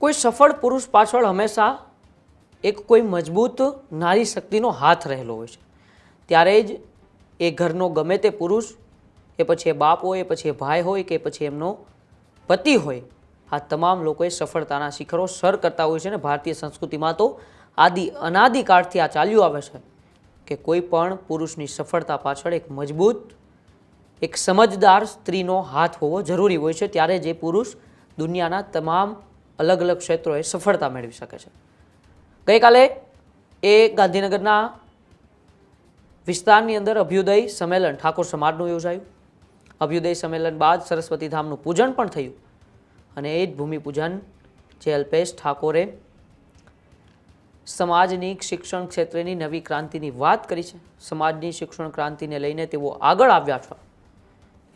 કોઈ સફળ પુરુષ પાછળ હંમેશા એક કોઈ મજબૂત નારી શક્તિનો હાથ રહેલો હોય છે. ત્યારે જ એ ઘરનો ગમે તે પુરુષ, એ પછી એ બાપ હોય પછી એ ભાઈ હોય કે પછી એમનો પતિ હોય, આ તમામ લોકોએ સફળતાના શિખરો સર કરતા હોય છે ને ભારતીય સંસ્કૃતિમાં તો આદિ અનાદિકાળથી આ ચાલ્યું આવે છે કે કોઈ પણ પુરુષની સફળતા પાછળ એક મજબૂત, એક સમજદાર સ્ત્રીનો હાથ હોવો જરૂરી હોય છે. ત્યારે જે પુરુષ દુનિયાના તમામ અલગ અલગ ક્ષેત્રોએ સફળતા મેળવી શકે છે. ગઈકાલે એ ગાંધીનગરના વિસ્તારની અંદર અભ્યુદય સંમેલન, ઠાકોર સમાજનું યોજાયું. અભ્યુદય સંમેલન બાદ સરસ્વતી ધામનું પૂજન પણ થયું અને એ જ ભૂમિપૂજન જે અલ્પેશ ઠાકોરે સમાજની શિક્ષણ ક્ષેત્રની નવી ક્રાંતિની વાત કરી છે. સમાજની શિક્ષણ ક્રાંતિને લઈને તેઓ આગળ આવ્યા છે.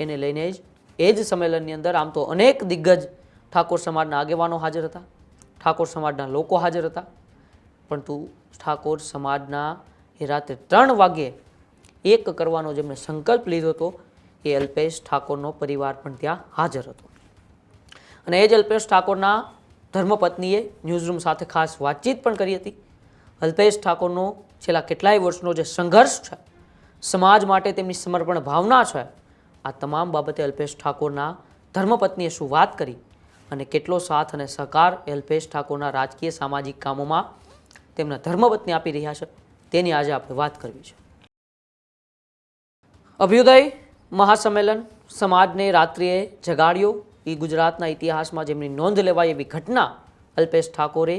એને લઈને જ એ જ સંમેલનની અંદર આમ તો અનેક દિગ્ગજ ઠાકોર સમાજના આગેવાનો હાજર હતા, ઠાકોર સમાજના લોકો હાજર હતા. પરંતુ ઠાકોર સમાજના એ રાત્રે ત્રણ વાગ્યે એક કરવાનો જેમણે સંકલ્પ લીધો હતો, એ અલ્પેશ ઠાકોરનો પરિવાર પણ ત્યાં હાજર હતો. અને એ જ અલ્પેશ ઠાકોરના ધર્મપત્નીએ ન્યૂઝરૂમ સાથે ખાસ વાતચીત પણ કરી હતી. અલ્પેશ ઠાકોરનો છેલ્લા કેટલાય વર્ષનો જે સંઘર્ષ છે, સમાજ માટે તેમની સમર્પણ ભાવના છે, આ તમામ બાબતે અલ્પેશ ઠાકોરના ધર્મપત્નીએ શું વાત કરી? અને કેટલો સાથ અને સહકાર અલ્પેશ ઠાકોરના રાજકીય સામાજિક કામોમાં તેમના ધર્મપત્ની આપી રહ્યા છે, તેની આજે આપણે વાત કરવી છે. અભ્યુદય મહાસંમેલન સમાજને રાત્રિએ જગાડ્યો. એ ગુજરાતના ઇતિહાસમાં જેમની નોંધ લેવાય એવી ઘટના અલ્પેશ ઠાકોરે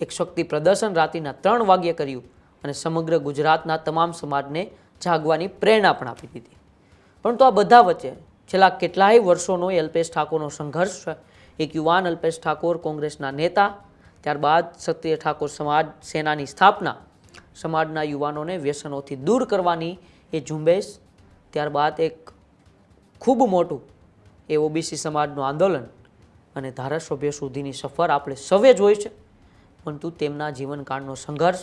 એક શક્તિ પ્રદર્શન રાત્રિના ત્રણ વાગ્યે કર્યું અને સમગ્ર ગુજરાતના તમામ સમાજને જાગવાની પ્રેરણા પણ આપી દીધી. પરંતુ આ બધા વચ્ચે છેલ્લા કેટલાય વર્ષોનો એ અલ્પેશ ઠાકોરનો સંઘર્ષ છે એક યુવાન અલ્પેશ ઠાકોર કોંગ્રેસના નેતા. ત્યારબાદ ક્ષત્રિય ઠાકોર સમાજ સેનાની સ્થાપના. સમાજના યુવાનોને વ્યસનોથી દૂર કરવાની એ ઝુંબેશ. ત્યારબાદ એક ખૂબ મોટું એ ઓબીસી સમાજનું આંદોલન અને ધારાસભ્ય સુધીની સફર આપણે સૌએ જોઈ છે. પરંતુ તેમના જીવનકાળનો સંઘર્ષ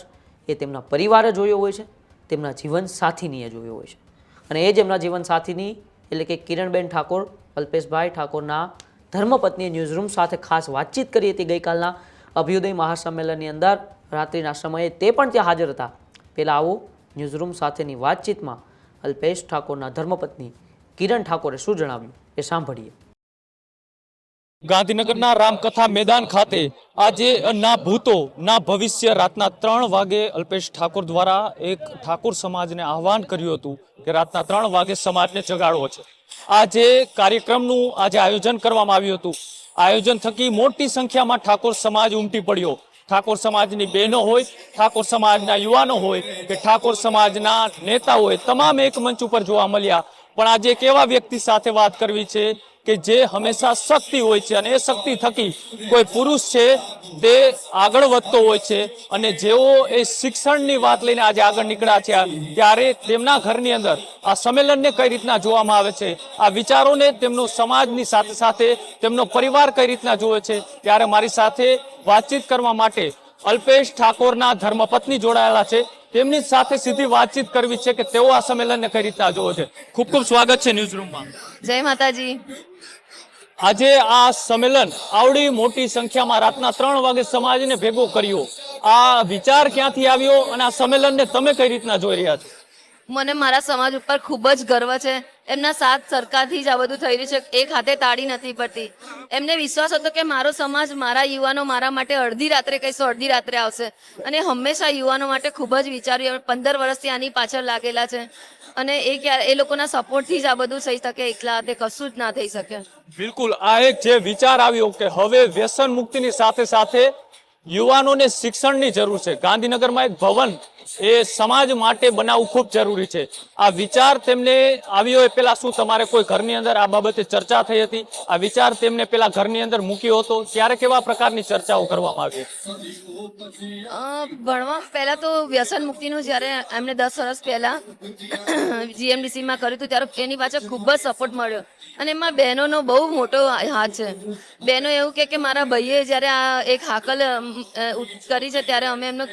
એ તેમના પરિવારે જોયો હોય છે. તેમના જીવન સાથીનીએ જોયો હોય છે. અને એ જ એમના જીવન સાથીની એટલે કે કિરણબેન ઠાકોર, અલ્પેશભાઈ ઠાકોરના ધર્મપત્નીએ ન્યૂઝરૂમ સાથે ખાસ વાતચીત કરી હતી ગઈકાલના અભ્યુદય મહાસંમેલનની અંદર. રાત્રિના સમયે તે પણ ત્યાં હાજર હતા. પહેલાં આવો ન્યૂઝરૂમ સાથેની વાતચીતમાં અલ્પેશ ઠાકોરના ધર્મપત્ની કિરણ ઠાકોરે શું જણાવ્યું એ સાંભળીએ. ગાંધીનગરના રામકથા મેદાન ખાતે આજે ના ભૂતો, ના ભવિષ્ય રાતના ત્રણ વાગે અલ્પેશ ઠાકોર દ્વારા એક ઠાકોર સમાજને આહવાન કર્યું હતું કે રાતના ત્રણ વાગે સમાજને જગાડવો છે. આજે કાર્યક્રમનું આજે આયોજન કરવામાં આવ્યું હતું. આયોજન થકી મોટી સંખ્યામાં ઠાકોર સમાજ ઉમટી પડ્યો. ઠાકોર સમાજની બહેનો હોય, ઠાકોર સમાજના યુવાનો હોય કે ઠાકોર સમાજના નેતા હોય, તમામ એક મંચ ઉપર જોવા મળ્યા. પણ આજે કેવા વ્યક્તિ સાથે વાત કરવી છે કે જે હંમેશા શક્તિ હોય છે અને એ શક્તિ થકી કોઈ પુરુષ છે, તે આગળ વધતો હોય છે અને જેઓ એ શિક્ષણની વાત લઈને આજે આગળ નીકળ્યા છે ત્યારે તેમના ઘરની અંદર આ સંમેલનને કઈ રીતના જોવામાં આવે છે, આ વિચારોને તેમનો સમાજની સાથે સાથે તેમનો પરિવાર કઈ રીતના જોવે છે, ત્યારે મારી સાથે વાતચીત કરવા માટે અલ્પેશ ઠાકોરના ધર્મપત્ની જોડાયેલા છે. તેમની સાથે સીધી વાતચીત કરવી છે કે તેઓ આ સંમેલનને કઈ રીતે જોવો છે. ખૂબ ખૂબ સ્વાગત છે ન્યૂઝ રૂમમાં જય માતાજી. આજે આ સંમેલન આવડી મોટી સંખ્યામાં રાતના ત્રણ વાગે સમાજને ભેગો કર્યો. આ વિચાર ક્યાંથી આવ્યો અને આ સંમેલનને તમે કઈ રીતના જોઈ રહ્યા છો? મને મારા સમાજ ઉપર ખૂબ જ ગર્વ છે. એમના સાથ સરકારથી જ આ બધું થઈ રહ્યું છે. એક હાથે તાળી નથી પડતી. એમને વિશ્વાસ હતો કે મારો સમાજ મારા યુવાનો મારા માટે અડધી રાત્રે કહીશું, અડધી રાત્રે આવશે. અને હંમેશા યુવાનો માટે ખૂબ જ વિચાર્યું. પંદર વર્ષથી આની પાછળ લાગેલા છે. અને એ ક્યારે, એ લોકોના સપોર્ટથી જ આ બધું થઈ શકે. એકલા હાથે કશું જ ના થઈ શકે. બિલકુલ, આ એક જે વિચાર આવ્યો કે હવે વ્યસન મુક્તિની સાથે સાથે યુવાનોને શિક્ષણની જરૂર છે. ગાંધીનગરમાં એક ભવન એ સમાજ માટે બનાવવું ખૂબ જરૂરી છે. આ વિચાર તેમને આવ્યો એ પેલા શું તમારે કોઈ ઘરની અંદર આ બાબતે ચર્ચા થઈ હતી? આ વિચાર તેમને પેલા ઘરની અંદર મૂક્યો હતો? ત્યારે કેવા પ્રકારની ચર્ચાઓ કરવામાં આવી? ભણવા પહેલા તો વ્યસન મુક્તિનું જ્યારે એમને દસ વર્ષ પહેલા જીએમડીસીમાં કર્યું હતું, ત્યારે એની પાછળ ખૂબ જ સપોર્ટ મળ્યો. અને એમાં બહેનોનો બહુ મોટો હાથ છે. બહેનો એવું કે કે મારા ભાઈએ જ્યારે આ એક હાકલ કરી છે, ત્યારે અમે એમનો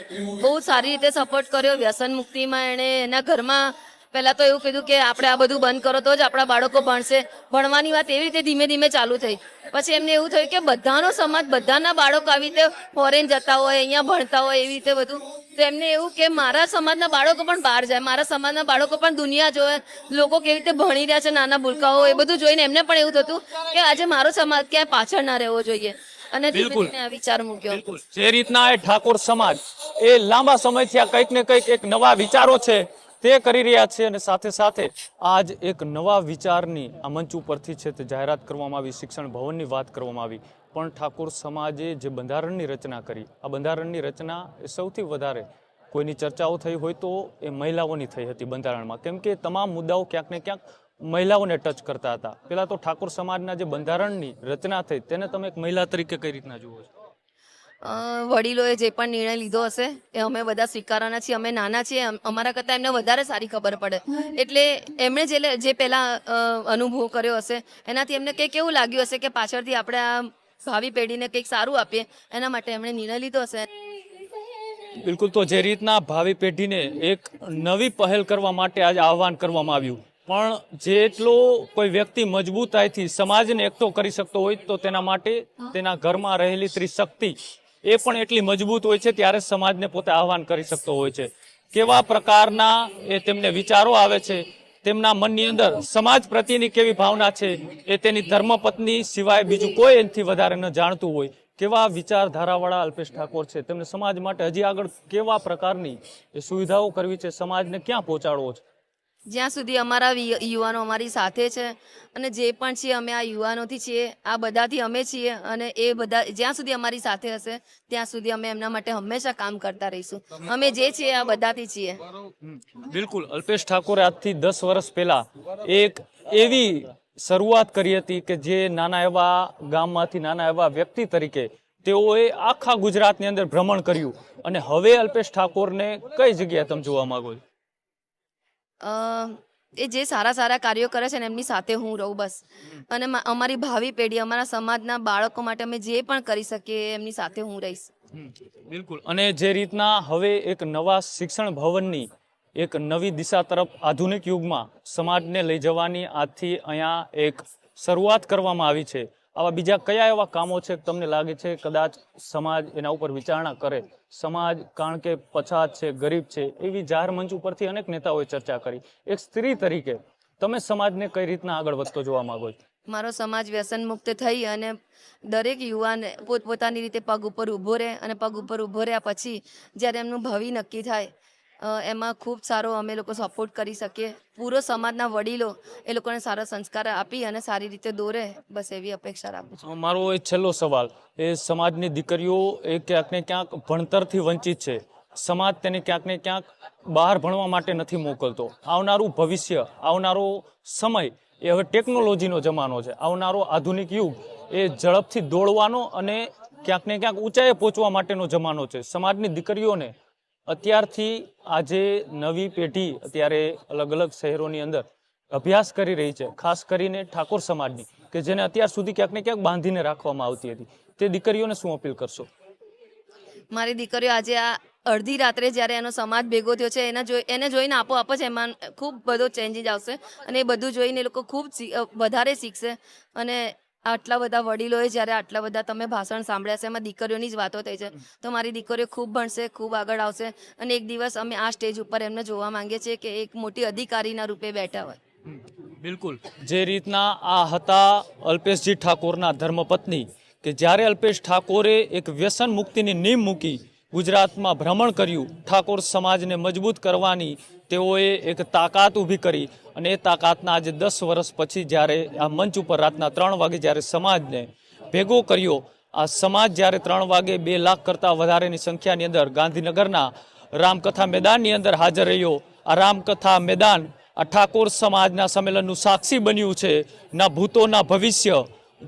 બહુ સારી રીતે સપોર્ટ કર્યો વ્યસન મુક્તિમાં એણે એના ઘરમાં પહેલાં તો એવું કીધું કે આપણે આ બધું બંધ કરો તો જ આપણા બાળકો ભણશે. ભણવાની વાત એવી રીતે ધીમે ધીમે ચાલુ થઈ. પછી એમને એવું થયું કે બધાનો સમાજ, બધાના બાળકો આવી રીતે ફોરેન જતા હોય, અહીંયા ભણતા હોય એવી રીતે બધું. તો એમને એવું કે મારા સમાજના બાળકો પણ બહાર જાય, મારા સમાજના બાળકો પણ દુનિયા જોવે. લોકો કેવી રીતે ભણી રહ્યા છે, નાના ભૂલકાઓ, એ બધું જોઈને એમને પણ એવું થતું કે આજે મારો સમાજ ક્યાંય પાછળ ના રહેવો જોઈએ. અને બિલકુલ. વિચાર મૂક્યો જે રીતના એ ઠાકોર સમાજ એ લાંબા સમયથી આ કંઈક ને કંઈક એક નવા વિચારો છે તે કરી રહ્યા છે અને સાથે સાથે આજ એક નવા વિચારની આ મંચ ઉપરથી છે તે જાહેરાત કરવામાં આવી શિક્ષણ ભવનની વાત કરવામાં આવી. પણ ઠાકોર સમાજે જે બંધારણની રચના કરી આ બંધારણની રચના એ સૌથી વધારે કોઈની ચર્ચાઓ થઈ હોય તો એ મહિલાઓની થઈ હતી બંધારણમાં. કેમ કે તમામ મુદ્દાઓ ક્યાંક ને ક્યાંક મહિલાઓને ટચ કરતા હતા. પેલા તો ઠાકોર સમાજના જે બંધારણની રચના થઈ તેને તમે એક મહિલા તરીકે કઈ રીતના જુઓ છો? વડીલોએ જે પણ નિર્ણય લીધો હશે એ અમે બધા સ્વીકારવાના છીએ. અમે નાના છીએ અમારા કરતાં એમને વધારે સારી ખબર પડે. એટલે એમણે જે જે પહેલાં અનુભવ કર્યો હશે એનાથી એમને કંઈક એવું લાગ્યું હશે કે પાછળથી આપણે આ ભાવિ પેઢીને કંઈક સારું આપીએ. એના માટે એમણે નિર્ણય લીધો હશે. બિલકુલ તો જે રીતના ભાવિ પેઢીને એક નવી પહેલ કરવા માટે આજે આહવાન કરવામાં આવ્યું. પણ જેટલો કોઈ વ્યક્તિ મજબૂતાઈથી સમાજને એકઠો કરી શકતો હોય તો તેના માટે તેના ઘરમાં રહેલી ત્રિશક્તિ એ પણ એટલી મજબૂત હોય છે ત્યારે સમાજને પોતે આહવાન કરી શકતો હોય છે. કેવા પ્રકારના એ તેમને વિચારો આવે છે તેમના મનની અંદર સમાજ પ્રત્યેની કેવી ભાવના છે એ તેની ધર્મપત્ની સિવાય બીજું કોઈ એનાથી વધારે ન જાણતું હોય. કેવા વિચારધારાવાળા અલ્પેશ ઠાકોર છે તેમને સમાજ માટે હજી આગળ કેવા પ્રકારની સુવિધાઓ કરવી છે સમાજને ક્યાં પહોંચાડવો છે? જ્યાં સુધી અમારા યુવાનો અમારી સાથે છે અને જે પણ છીએ અમે આ યુવાનોથી છીએ આ બધાથી અમે છીએ અને એ બધા જ્યાં સુધી અમારી સાથે હશે ત્યાં સુધી અમે એમના માટે હંમેશા કામ કરતા રહીશું. અમે જે છીએ આ બધાથી છીએ. બિલકુલ અલ્પેશ ઠાકોરે આજથી દસ વર્ષ પહેલા એક એવી શરૂઆત કરી હતી કે જે નાના એવા ગામમાંથી નાના એવા વ્યક્તિ તરીકે તેઓએ આખા ગુજરાતની અંદર ભ્રમણ કર્યું. અને હવે અલ્પેશ ઠાકોરને કઈ જગ્યાએ તમે જોવા માંગો છો? એ જે સારા સારા કાર્યો કરે છે ને એમની સાથે હું રહું બસ. અને અમારી ભાવિ પેઢી, અમારા સમાજના બાળકો માટે અમે જે પણ કરી શકીએ એમની સાથે હું રહીશ. બિલકુલ. અને જે રીતના હવે એક નવા શિક્ષણ ભવનની એક નવી દિશા તરફ આધુનિક યુગમાં સમાજને લઈ જવાની આજથી અહીંયા એક શરૂઆત કરવામાં આવી છે. આવા બીજા કયા એવા કામો છે? તમને લાગે છે કદાચ સમાજ એના ઉપર વિચારણા કરે? સમાજ, કારણ કે પછાત છે, ગરીબ છે, એવી જાહેર મંચ ઉપરથી અનેક નેતાઓએ ચર્ચા કરી. એક સ્ત્રી તરીકે તમે સમાજને કઈ રીતના આગળ વધતો જોવા માંગો છો? મારો સમાજ વ્યસન મુક્ત થઈ અને દરેક યુવાન પોતપોતાની રીતે પગ ઉપર ઊભો રહે અને પગ ઉપર ઊભો રહ્યા પછી જ્યારે એમનું ભાવિ નક્કી થાય એમાં ખૂબ સારો અમે લોકો સપોર્ટ કરી શકીએ. પૂરો સમાજના વડીલો એ લોકોને સારા સંસ્કાર આપી અને સારી રીતે દોરે. બસ એવી અપેક્ષા રાખું છું. મારો એ છેલ્લો સવાલ. એ સમાજની દીકરીઓ એ ક્યાંક ને ક્યાંક ભણતરથી વંચિત છે. સમાજ તેને ક્યાંક ને ક્યાંક બહાર ભણવા માટે નથી મોકલતો. આવનારું ભવિષ્ય, આવનારો સમય એ હવે ટેકનોલોજીનો જમાનો છે. આવનારો આધુનિક યુગ એ ઝડપથી દોડવાનો અને ક્યાંક ને ક્યાંક ઊંચાઈએ પહોંચવા માટેનો જમાનો છે. સમાજની દીકરીઓને અત્યારથી આજે નવી પેઢી અત્યારે અલગ અલગ શહેરોની અંદર અભ્યાસ કરી રહી છે, ખાસ કરીને ઠાકોર સમાજની, કે જેને અત્યાર સુધી ક્યાંક ને ક્યાંક બાંધીને રાખવામાં આવતી હતી. તે દીકરીઓને શું અપીલ કરશો? મારી દીકરીઓ, આજે આ અડધી રાત્રે જ્યારે એનો સમાજ ભેગો થયો છે, એના જોઈ એને જોઈને આપોઆપ જ એમાં ખૂબ બધો ચેન્જીસ આવશે અને એ બધું જોઈને એ લોકો ખૂબ વધારે શીખશે અને આટલા બધા વડીલોએ જ્યારે આટલા બધા તમે ભાષણ સાંભળ્યા છે, એમાં દીકરીઓની જ વાતો થઈ છે. તો મારી દીકરીઓ ખૂબ ભણશે, ખૂબ આગળ આવશે અને એક દિવસ અમે આ સ્ટેજ ઉપર એમને જોવા માંગીએ છીએ કે એક મોટી અધિકારીના રૂપે બેઠા હોય. બિલકુલ. જે રીતના આ હતા અલ્પેશજી ઠાકોરના ધર્મપત્ની, કે જ્યારે અલ્પેશ ઠાકોરે એક વ્યસન મુક્તિની નીમ મૂકી ગુજરાતમાં ભ્રમણ કર્યું, ઠાકોર સમાજને મજબૂત કરવાની તેઓએ એક તાકાત ઊભી કરી અને એ તાકાતના આજે દસ વર્ષ પછી જ્યારે આ મંચ ઉપર રાતના ત્રણ વાગે જ્યારે સમાજને ભેગો કર્યો, આ સમાજ જ્યારે ત્રણ વાગે બે લાખ કરતાં વધારેની સંખ્યાની અંદર ગાંધીનગરના રામકથા મેદાનની અંદર હાજર રહ્યો. આ રામકથા મેદાન આ ઠાકોર સમાજના સંમેલનનું સાક્ષી બન્યું છે. ના ભૂતોના ભવિષ્ય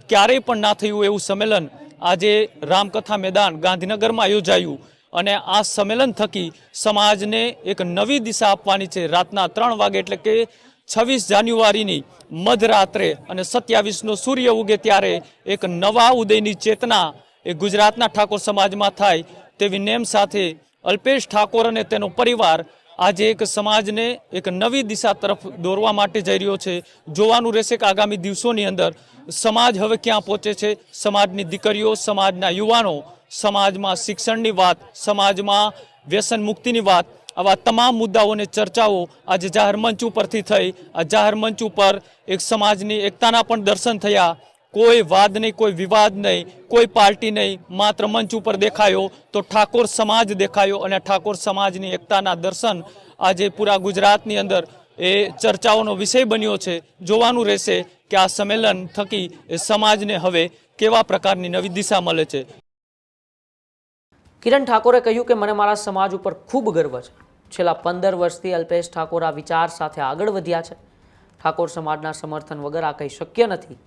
ક્યારેય પણ ના થયું એવું સંમેલન આજે રામકથા મેદાન ગાંધીનગરમાં યોજાયું અને આ સંમેલન થકી સમાજને એક નવી દિશા આપવાની છે. રાતના ત્રણ વાગે એટલે કે છવ્વીસ જાન્યુઆરીની મધરાત્રે અને સત્યાવીસનો સૂર્ય ઉગે ત્યારે એક નવા ઉદયની ચેતના એ ગુજરાતના ઠાકોર સમાજમાં થાય તેવી નેમ સાથે અલ્પેશ ઠાકોર અને તેનો પરિવાર આજે એક સમાજને એક નવી દિશા તરફ દોરવા માટે જઈ રહ્યો છે. જોવાનું રહેશે કે આગામી દિવસોની અંદર સમાજ હવે ક્યાં પહોંચે છે. સમાજની દીકરીઓ, સમાજના યુવાનો, સમાજમાં શિક્ષણની વાત, સમાજમાં વ્યસન મુક્તિની વાત, આવા તમામ મુદ્દાઓને ચર્ચાઓ આજે જાહેર મંચ ઉપરથી થઈ. આ જાહેર મંચ ઉપર એક સમાજની એકતાના પણ દર્શન થયા. કોઈ વાદ નહીં, કોઈ વિવાદ નહીં, કોઈ પાર્ટી નહીં, માત્ર મંચ ઉપર દેખાયો તો ઠાકોર સમાજ દેખાયો અને ઠાકોર સમાજની એકતાના દર્શન આજે પૂરા ગુજરાતની અંદર એ ચર્ચાઓનો વિષય બન્યો છે. જોવાનું રહેશે કે આ સંમેલન થકી સમાજને હવે કેવા પ્રકારની નવી દિશા મળે છે. કિરણ ઠાકોરે કહ્યું કે મને મારા સમાજ ઉપર ખૂબ ગર્વ છે. છેલ્લા પંદર વર્ષથી અલ્પેશ ઠાકોર આ વિચાર સાથે આગળ વધ્યા છે. ઠાકોર સમાજના સમર્થન વગર આ કંઈ શક્ય નથી.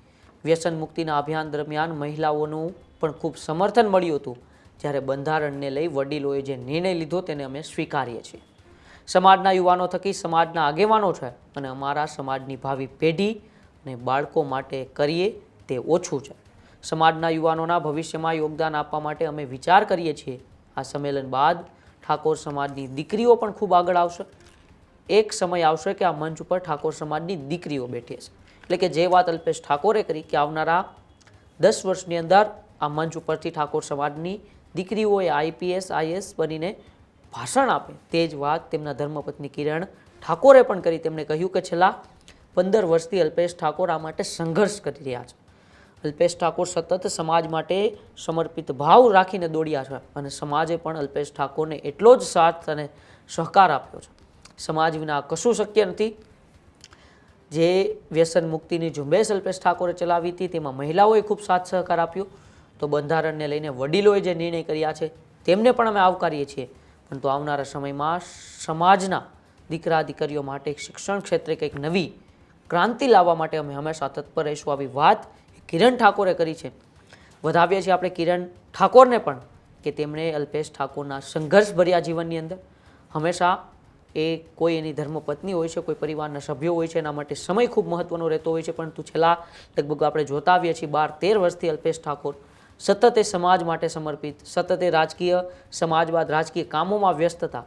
વ્યસન મુક્તિના અભિયાન દરમિયાન મહિલાઓનું પણ ખૂબ સમર્થન મળ્યું હતું, જ્યારે બંધારણને લઈ વડીલોએ જે નિર્ણય લીધો તેને અમે સ્વીકારીએ છીએ. સમાજના યુવાનો થકી સમાજના આગેવાનો છે અને અમારા સમાજની ભાવિ પેઢી અને બાળકો માટે કરીએ તે ઓછું છે. સમાજના યુવાનોના ભવિષ્યમાં યોગદાન આપવા માટે અમે વિચાર કરીએ છીએ. આ સંમેલન બાદ ઠાકોર સમાજની દીકરીઓ પણ ખૂબ આગળ આવશે. એક સમય આવશે કે આ મંચ ઉપર ઠાકોર સમાજની દીકરીઓ બેઠી હશે. એટલે કે જે વાત અલ્પેશ ઠાકોરે કરી કે આવનારા દસ વર્ષની અંદર આ મંચ ઉપરથી ઠાકોર સમાજની દીકરીઓએ આઈપીએસ, આઈએસ બનીને ભાષણ આપે તે જ વાત તેમના ધર્મપત્ની કિરણ ઠાકોરે પણ કરી. તેમણે કહ્યું કે છેલ્લા પંદર વર્ષથી અલ્પેશ ઠાકોર આ માટે સંઘર્ષ કરી રહ્યા છે. અલ્પેશ ઠાકોર સતત સમાજ માટે સમર્પિત ભાવ રાખીને દોડ્યા છે અને સમાજે પણ અલ્પેશ ઠાકોરને એટલો જ સાથ અને સહકાર આપ્યો છે. સમાજ વિના કશું શક્ય નથી. જે વ્યસન મુક્તિની ઝુંબેશ અલ્પેશ ઠાકોરે ચલાવી હતી, તેમાં મહિલાઓએ ખૂબ સાથ સહકાર આપ્યો. તો બંધારણને લઈને વડીલોએ જે નિર્ણય કર્યા છે, તેમને પણ અમે આવકારીએ છીએ. પરંતુ આવનારા સમયમાં સમાજના દીકરા દીકરીઓ માટે શિક્ષણ ક્ષેત્રે કંઈક નવી ક્રાંતિ લાવવા માટે અમે હંમેશા તત્પર રહીશું. આવી વાત કિરણ ઠાકોરે કરી છે. વધાવીએ છીએ આપણે કિરણ ઠાકોરને પણ કે તેમણે અલ્પેશ ઠાકોરના સંઘર્ષભર્યા જીવનની અંદર હંમેશા એ કોઈ એની ધર્મપત્ની હોય છે, કોઈ પરિવારના સભ્યો હોય છે, એના માટે સમય ખૂબ મહત્વનો રહેતો હોય છે. પરંતુ છેલ્લા લગભગ આપણે જોતા આવીએ છીએ, બાર તેર વર્ષથી અલ્પેશ ઠાકોર સતત એ સમાજ માટે સમર્પિત, સતત એ રાજકીય સમાજવાદ રાજકીય કામોમાં વ્યસ્ત હતા.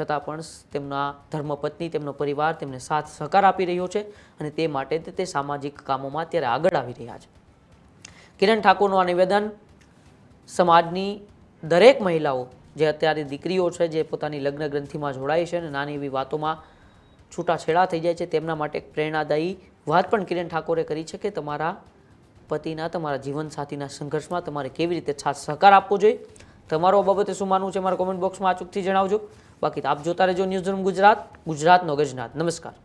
છતાં પણ તેમના ધર્મપત્ની, તેમનો પરિવાર તેમને સાથ સહકાર આપી રહ્યો છે અને તે માટે તે- સામાજિક કામોમાં અત્યારે આગળ આવી રહ્યા છે. કિરણ ઠાકોરનું આ નિવેદન સમાજની દરેક મહિલાઓ જે અત્યારે દીકરીઓ છે, જે પોતાની લગ્ન ગ્રંથિમાં જોડાય છે અને નાની એવી વાતોમાં છૂટાછેડા થઈ જાય છે, તેમના માટે એક પ્રેરણાદાયી વાત પણ કિરણ ઠાકોરે કરી છે કે તમારા પતિના, તમારા જીવનસાથીના સંઘર્ષમાં તમારે કેવી રીતે સાથ સહકાર આપવો જોઈએ? તમારો આ બાબતે શું માનવું છે? મારા કોમેન્ટ બોક્સમાં અચૂકથી જણાવજો. બાકી આપ જોતા રહેજો ન્યૂઝ રૂમ ગુજરાત, ગુજરાતનો ગજનાથ નમસ્કાર.